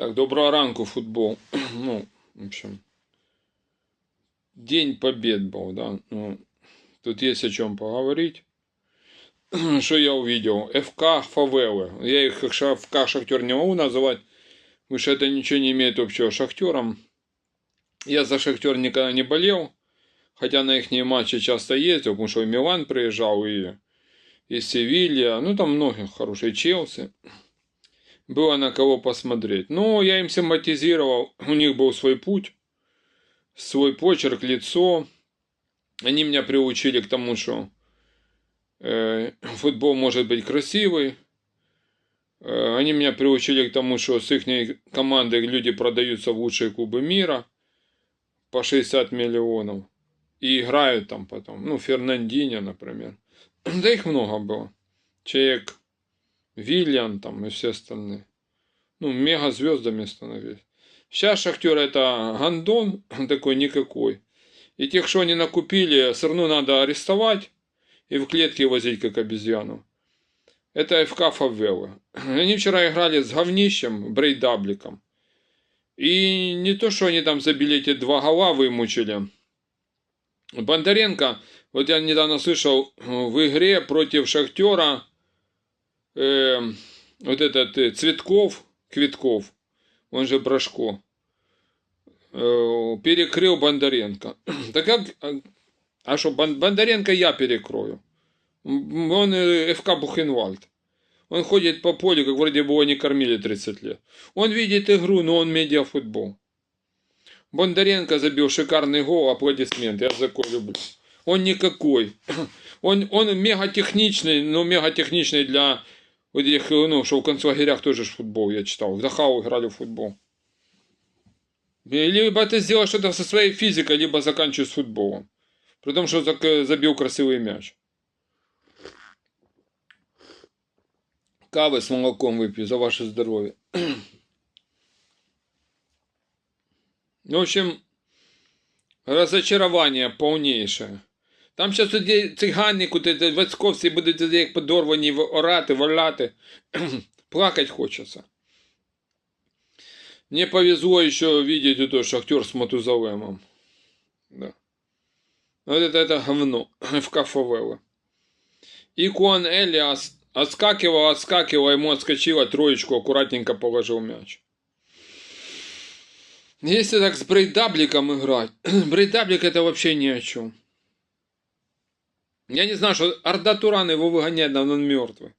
Так, доброго ранку, футбол. Ну, в общем, День Побед был, да. Ну, тут есть о чем поговорить. Что я увидел? ФК Фавелы. Я их как ФК Шахтер не могу называть, потому что это ничего не имеет общего с Шахтером. Я за Шахтер никогда не болел, хотя на их матчи часто ездил, потому что и Милан приезжал, и, и Севилья, ну там многие хорошие, Челси. Было на кого посмотреть. Но я им симпатизировал, у них был свой путь, свой почерк, лицо. Они меня приучили к тому, что э, футбол может быть красивый. Э, они меня приучили к тому, что с их командой люди продаются в лучшие клубы мира по 60 миллионов. И играют там потом. Ну, Фернандинho, например. Да их много было. Человек Вильян там и все остальные. Ну, мега звездами становились. Сейчас Шахтер это гандон такой никакой. И тех, что они накупили, все равно надо арестовать и в клетке возить, как обезьяну. Это ФК Фавелы. Они вчера играли с говнищем, брейдабликом. И не то, что они там забили эти два гола, вымучили. Бондаренко, вот я недавно слышал, в игре против Шахтера э, вот этот э, Цветков, Квитков, он же Брашко, э, перекрыл Бондаренко. Так как, а что, Бондаренко я перекрою. Он э, ФК Бухенвальд. Он ходит по полю, как вроде бы его не кормили 30 лет. Он видит игру, но он медиафутбол. Бондаренко забил шикарный гол, аплодисменты, я за люблю. Он никакой. Он, он мега техничный, но мега техничный для вот этих, ну, что в концлагерях тоже ж футбол я читал. В Дахау играли в футбол. Либо ты сделаешь что-то со своей физикой, либо заканчиваешь футболом. При том, что забил красивый мяч. Кавы с молоком выпью за ваше здоровье. В общем, разочарование полнейшее. Там зараз тоді цигани, куди вацьковці будуть як подорвані орати, валяти. Плакать хочется. Мне повезло еще видеть это шахтер с Матузалемом. Да. Вот это, это говно в Кафавелло. И Куан Элли отскакивал, отскакивал, ему отскочила троечку, аккуратненько положил мяч. Если так с брейдабликом играть, брейдаблик это вообще ни о чем. Я не знаю, что Орда Туран его выгоняет, но он мертвый.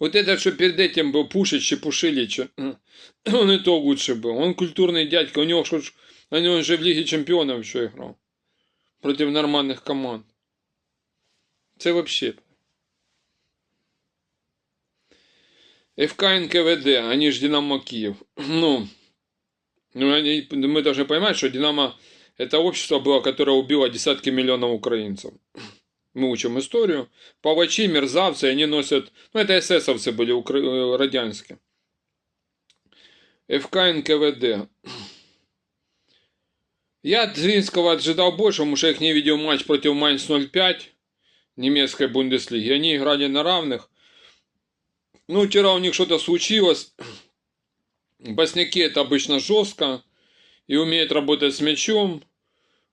Вот этот, что перед этим был Пушич и Пушилич, он и то лучше был. Он культурный дядька, у него, у него же в Лиге Чемпионов еще играл. Против нормальных команд. Это вообще. ФК НКВД, они же Динамо Киев. Ну, ну они, мы должны понимать, что Динамо это общество было, которое убило десятки миллионов украинцев Мы учим историю, палачи, мерзавцы, они носят, ну это эсэсовцы были укра... Э, радянские. ФК НКВД. Я от Зринского ожидал больше, потому что их не видел матч против Майнц 05 немецкой Бундеслиги. Они играли на равных. Ну, вчера у них что-то случилось. Босняки это обычно жестко и умеют работать с мячом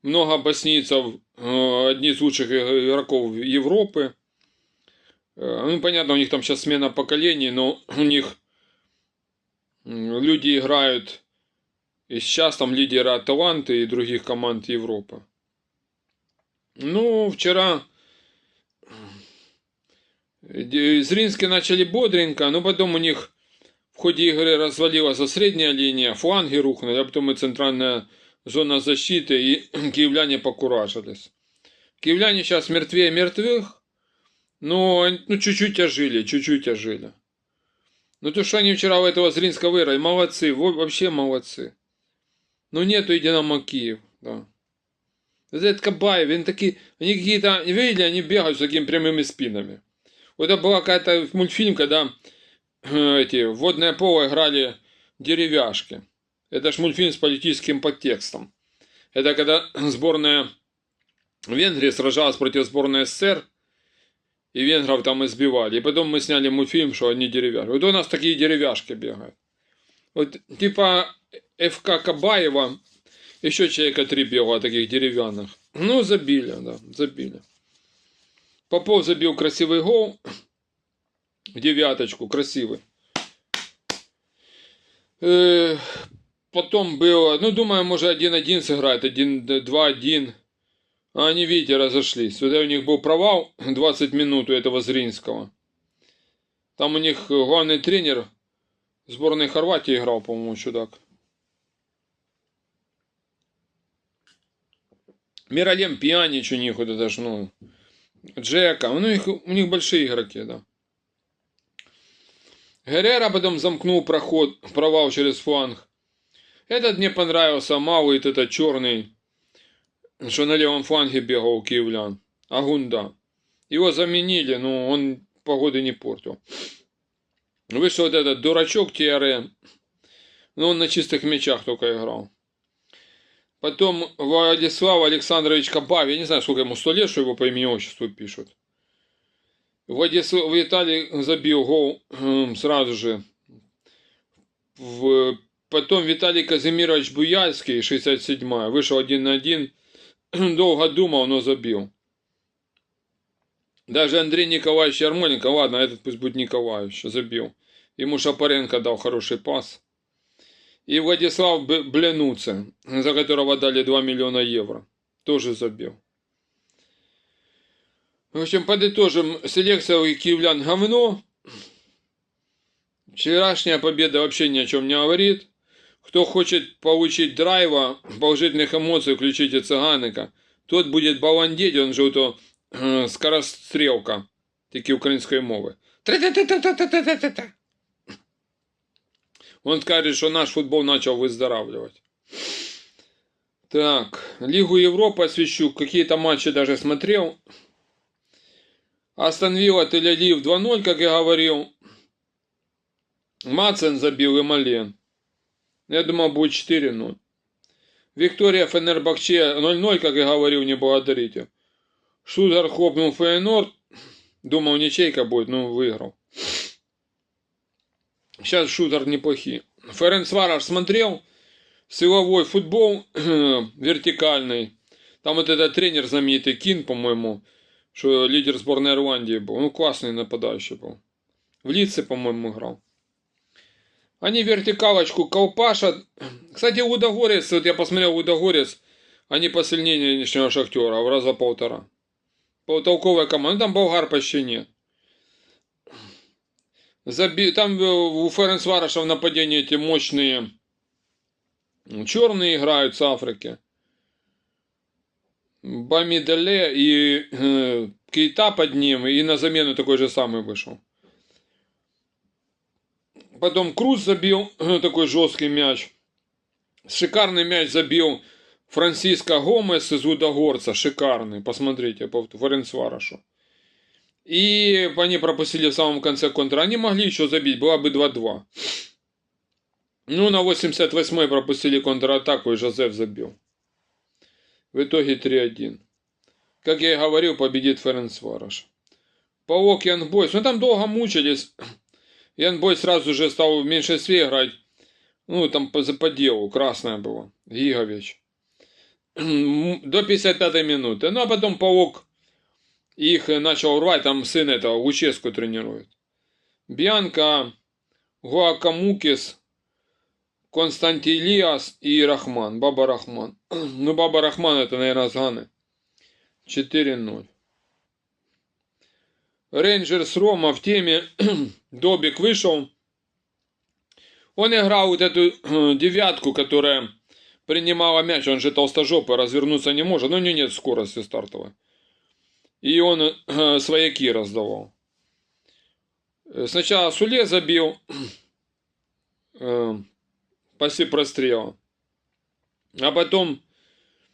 много боснийцев, одни из лучших игроков Европы. Ну, понятно, у них там сейчас смена поколений, но у них люди играют и сейчас там лидеры Аталанты и других команд Европы. Ну, вчера Зринские начали бодренько, но потом у них в ходе игры развалилась средняя линия, фланги рухнули, а потом и центральная зона защиты, и киевляне покуражились. Киевляне сейчас мертвее мертвых, но ну, чуть-чуть ожили, чуть-чуть ожили. Ну то, что они вчера у этого Зринского выиграли, молодцы, вообще молодцы. Но нету и Динамо Киев, да. Этот Кабаев, они такие, они какие-то, видели, они бегают с такими прямыми спинами. Вот это была какая-то мультфильм, когда эти водное поло играли деревяшки. Это ж мультфильм с политическим подтекстом. Это когда сборная Венгрии сражалась против сборной СССР, и венгров там избивали. И потом мы сняли мультфильм, что они деревяшки. Вот у нас такие деревяшки бегают. Вот типа ФК Кабаева, еще человека три бегало таких деревянных. Ну, забили, да, забили. Попов забил красивый гол. Девяточку, красивый. Э, потом было, ну, думаю, может, 1-1 сыграть, 1-2-1. А они, видите, разошлись. Сюда у них был провал 20 минут у этого Зринского. Там у них главный тренер сборной Хорватии играл, по-моему, чудак. Миралем Пьянич у них вот это ж, ну, Джека. Ну, у них, у них большие игроки, да. Геррера потом замкнул проход, провал через фланг. Этот мне понравился, малый, этот черный, что на левом фланге бегал у киевлян. Агунда. Его заменили, но он погоды не портил. Вышел вот этот дурачок Тиаре. Но он на чистых мячах только играл. Потом Владислав Александрович Кабав, я не знаю, сколько ему, сто лет, что его по имени отчеству пишут. Владислав Виталий забил гол э, сразу же. В, потом Виталий Казимирович Буяльский, 67 вышел один на один. Долго думал, но забил. Даже Андрей Николаевич Ярмоленко, ладно, этот пусть будет Николаевич, забил. Ему Шапаренко дал хороший пас и Владислав Бленуце, за которого дали 2 миллиона евро, тоже забил. В общем, подытожим, селекция у киевлян говно. Вчерашняя победа вообще ни о чем не говорит. Кто хочет получить драйва, положительных эмоций, включите цыганика. Тот будет баландеть, он же то э, скорострелка, такі української мови. Тра-та-та-та-та-та-та-та. Он скажет, что наш футбол начал выздоравливать. Так, Лигу Европы освещу. Какие-то матчи даже смотрел. Астон Вилла, Тель-Авив 2-0, как я говорил. Мацен забил и Мален. Я думал, будет 4-0. Виктория Фенербахче 0-0, как я говорил, не благодарите. Шузар хлопнул Фейнорд. Думал, ничейка будет, но выиграл. Сейчас шутер неплохие. Ференц Вараш смотрел силовой футбол вертикальный. Там вот этот тренер знаменитый Кин, по-моему, что лидер сборной Ирландии был. Ну, классный нападающий был. В лице, по-моему, играл. Они вертикалочку колпашат. Кстати, Удогорец, вот я посмотрел Удогорец, они посильнее нынешнего Шахтера, в раза полтора. Полтолковая команда. Ну, там болгар почти нет. Заби... Там э, у Ференс в нападении эти мощные черные играют с Африки. Бамиделе и э, Кейта под ним, и на замену такой же самый вышел. Потом Круз забил э, такой жесткий мяч. Шикарный мяч забил Франциско Гомес из Удогорца. Шикарный. Посмотрите по Ференцварашу. И они пропустили в самом конце контра. Они могли еще забить, была бы 2-2. Ну, на 88-й пропустили контратаку, и Жозеф забил. В итоге 3-1. Как я и говорил, победит Ференц Вараш. Паук Ян Бойс. Ну, там долго мучились. Ян Бойс сразу же стал в меньшинстве играть. Ну, там по, по делу. Красная была. Гигович. До 55 минуты. Ну, а потом Паук их начал рвать, там сын этого Луческу тренирует. Бьянка, Гуакамукис, Константилиас и Рахман, Баба Рахман. Ну, Баба Рахман это, наверное, с Ганы. 4-0. Рейнджерс Рома в теме. Добик вышел. Он играл вот эту девятку, которая принимала мяч. Он же толстожопый, развернуться не может. Но у него нет скорости стартовой. И он свояки раздавал. Э, сначала Суле забил э, после прострела. А потом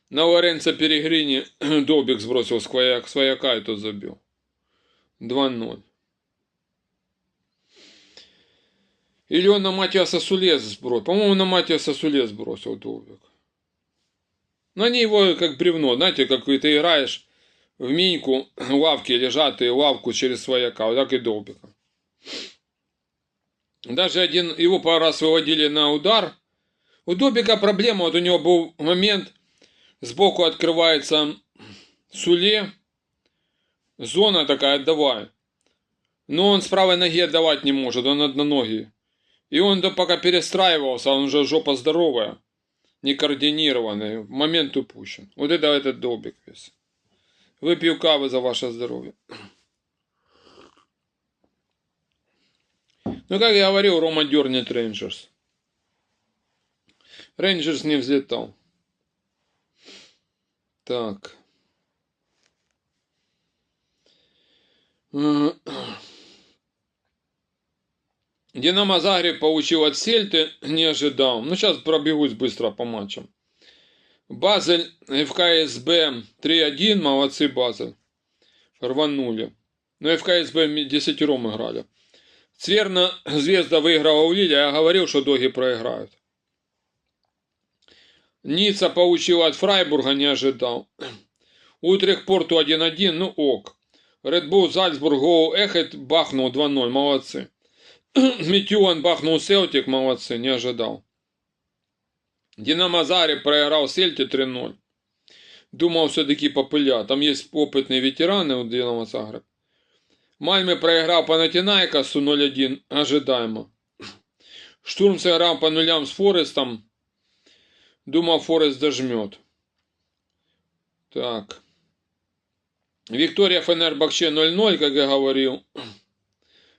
на Лоренцо Перегрине Добик сбросил свояк, свояка и тот забил. 2-0. Или он на Матиаса Суле сбросил. По-моему, на Матиаса Суле сбросил Добик. Но они его как бревно. Знаете, как ты играешь в міньку лавки лежати лавку через свояка, отак і довбика. Даже один, его пару раз выводили на удар. У Добика проблема, вот у него был момент, сбоку открывается Суле, зона такая, отдавай. Но он с правой ноги отдавать не может, он одноногий. И он да пока перестраивался, он уже жопа здоровая, не координированный, момент упущен. Вот это этот Добик весь. Выпью кавы за ваше здоровье. Ну, как я говорил, Рома дернет Рейнджерс. Рейнджерс не взлетал. Так. Динамо Загреб получил от Сельты, не ожидал. Ну, сейчас пробегусь быстро по матчам. Базель, ФКСБ 3-1, молодцы Базель. Рванули. Ну, ФКСБ десятером играли. Цверна Звезда выиграла у Лили, я говорил, что доги проиграют. Ницца получила от Фрайбурга, не ожидал. Утрих Порту 1-1, ну ок. Редбул Зальцбург Гоу Эхет бахнул 2-0, молодцы. Митюан бахнул Селтик, молодцы, не ожидал. Динамо Заре проиграл Сельте 3-0. Думал все-таки попыля. Там есть опытные ветераны у Динамо Загреб. Мальме проиграл Панатинайкасу 0-1, ожидаемо. Штурм сыграл по нулям с Форестом. Думал, Форест дожмет. Так. Виктория Фенербахче 0-0, как я говорил.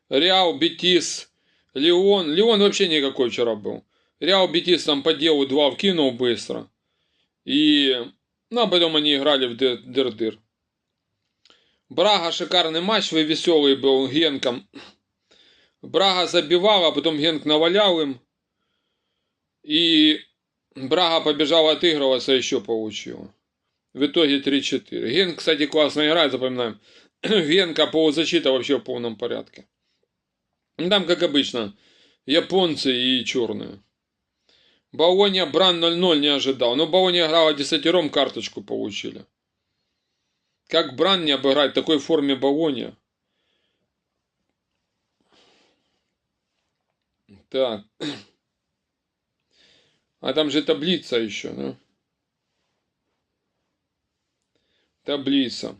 Реал, Бетис, Леон. Леон вообще никакой вчера был. Реал Бетис там по делу два вкинул быстро. И, ну, а потом они играли в дыр-дыр. Брага шикарный матч, вы веселый был Генком. Брага забивал, а потом Генк навалял им. И Брага побежал отыгрываться, еще получил. В итоге 3-4. Генк, кстати, классно играет, запоминаем. Генка полузащита вообще в полном порядке. Там, как обычно, японцы и черные. Болония Бран 0-0 не ожидал. Но Болония играла десятером, карточку получили. Как Бран не обыграть в такой форме Болония? Так. А там же таблица еще, да? Таблица.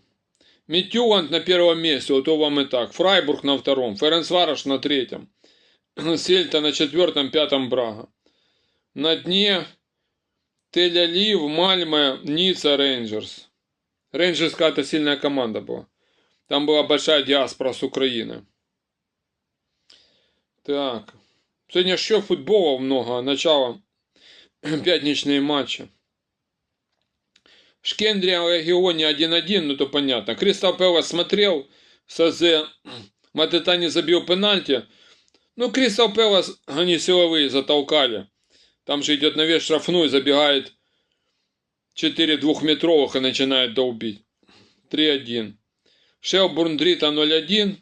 Митюланд на первом месте, вот то вам и так. Фрайбург на втором, Ференсвараш на третьем. Сельта на четвертом, пятом Брага. На дне Тель-Алив, Мальме, Ницца, Рейнджерс. Рейнджерс какая-то сильная команда была. Там была большая диаспора с Украины. Так. Сегодня еще футбола много. Начало пятничные матчи. Шкендрия Легионе 1-1, ну то понятно. Кристал Пэлас смотрел, Сазе Матета не забил пенальти. Ну, Кристал Пэлас они силовые затолкали. Там же идет навес штрафной, забегает 4 двухметровых и начинает долбить. 3-1. Шелбурн Дрита 0-1.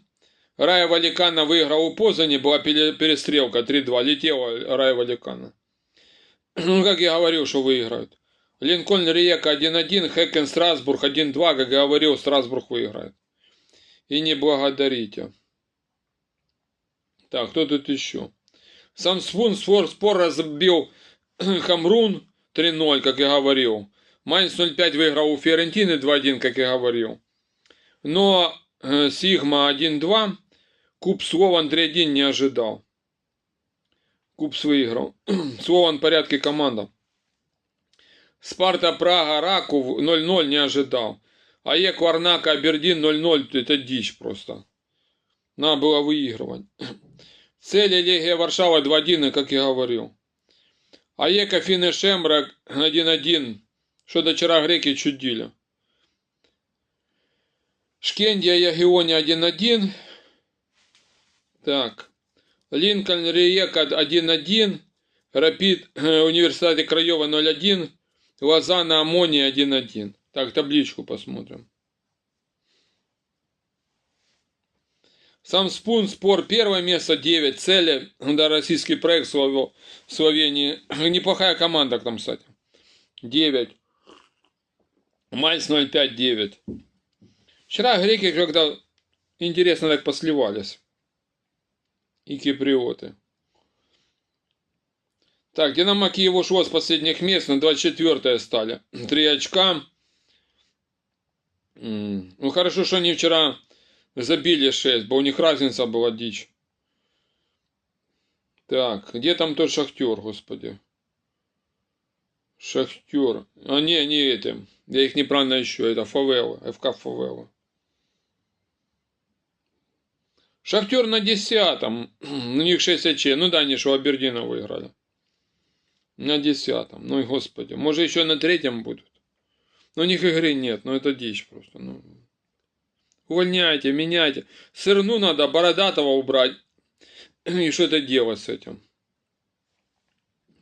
Рая Валикана выиграл у Позани, была перестрелка 3-2. Летела Рая Валикана. Ну, как я говорил, что выиграют. Линкольн Риека 1-1, Хэккен Страсбург 1-2, как я говорил, Страсбург выиграет. И не благодарите. Так, кто тут еще? Самсфун Спор, разбил Хамрун 3-0, как я говорил. Майнс 0-5 выиграл у Фиорентины 2-1, как я говорил. Но э, Сигма 1-2, Куб Слован 3-1 не ожидал. Кубс выиграл. Слован порядке команда. Спарта Прага Раку 0-0 не ожидал. А Е Кварнака Абердин 0-0 это дичь просто. Надо было выигрывать. Цели Легия Варшава 2-1, как я говорил. А Ека Фине Шембра 1-1. Что до вчера греки чудили. Шкендия Ягионе 1-1. Так. Линкольн Риека 1-1, Рапид э, Университете Краева 0-1, Лозанна Амония 1-1. Так, табличку посмотрим. Сам Спун, спор, первое место 9, цели, да, российский проект в Словении. Неплохая команда там, кстати. 9. Мальс 0,5-9. Вчера греки когда интересно так посливались и киприоты. Так, Динамо Киев ушло с последних мест на 24 стали. Три очка. Ну, хорошо, что они вчера забили 6, бо у них разница была дичь. Так, где там тот шахтер, господи? Шахтер. А не, не этим. Я их неправильно ищу. Это Фавела. ФК Фавела. Шахтер на десятом. У них 6 очей. Ну да, они что Абердина выиграли. На десятом. Ну и господи. Может еще на третьем будут. Но у них игры нет. Ну это дичь просто. Ну. Увольняйте, меняйте. Сырну надо Бородатого убрать. И что-то делать с этим.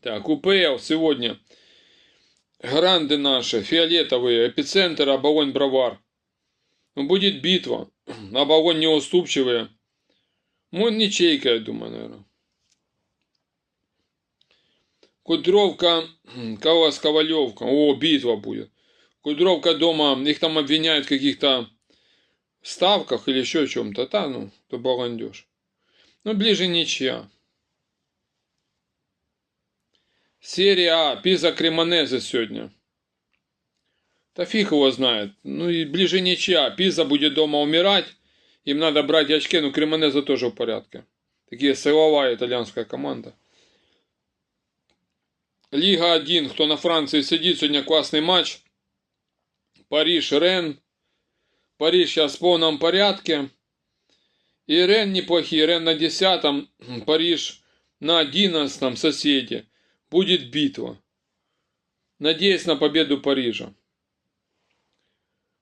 Так, УПЛ сегодня. Гранды наши, фиолетовые, эпицентр, оболонь, бровар. Ну, будет битва. Оболонь неуступчивые. Ну, ничейка, я думаю, наверное. Кудровка, Кавас, Ковалевка. О, битва будет. Кудровка дома, их там обвиняют в каких-то ставках или еще чем-то. Да, ну, то баландеж. Ну, ближе ничья. Серия А, Пиза Кремонезе сегодня. Да фиг его знает. Ну и ближе ничья. Пиза будет дома умирать. Им надо брать очки, но Кремонезе тоже в порядке. Такие силовая итальянская команда. Лига 1, кто на Франции сидит, сегодня классный матч. Париж, Рен. Париж сейчас в полном порядке. И Рен неплохие. Рен на 10, Париж на 11 соседи. Будет битва. Надеюсь на победу Парижа.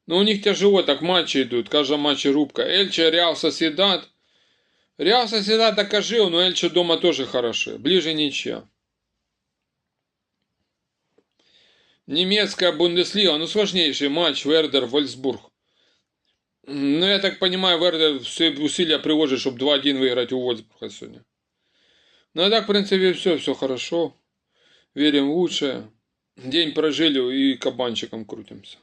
Но у них тяжело так матчи идут. В каждом рубка. Эльче, Реал Соседат. Реал Соседат окажил, но Эльче дома тоже хороши. Ближе ничья. Немецкая Бундеслига, ну сложнейший матч Вердер Вольсбург. Ну, я так понимаю, Вердер все усилия приложит, чтобы 2-1 выиграть у Вольсбурга сегодня. Ну, а так, в принципе, все, все хорошо. Верим в лучшее. День прожили и кабанчиком крутимся.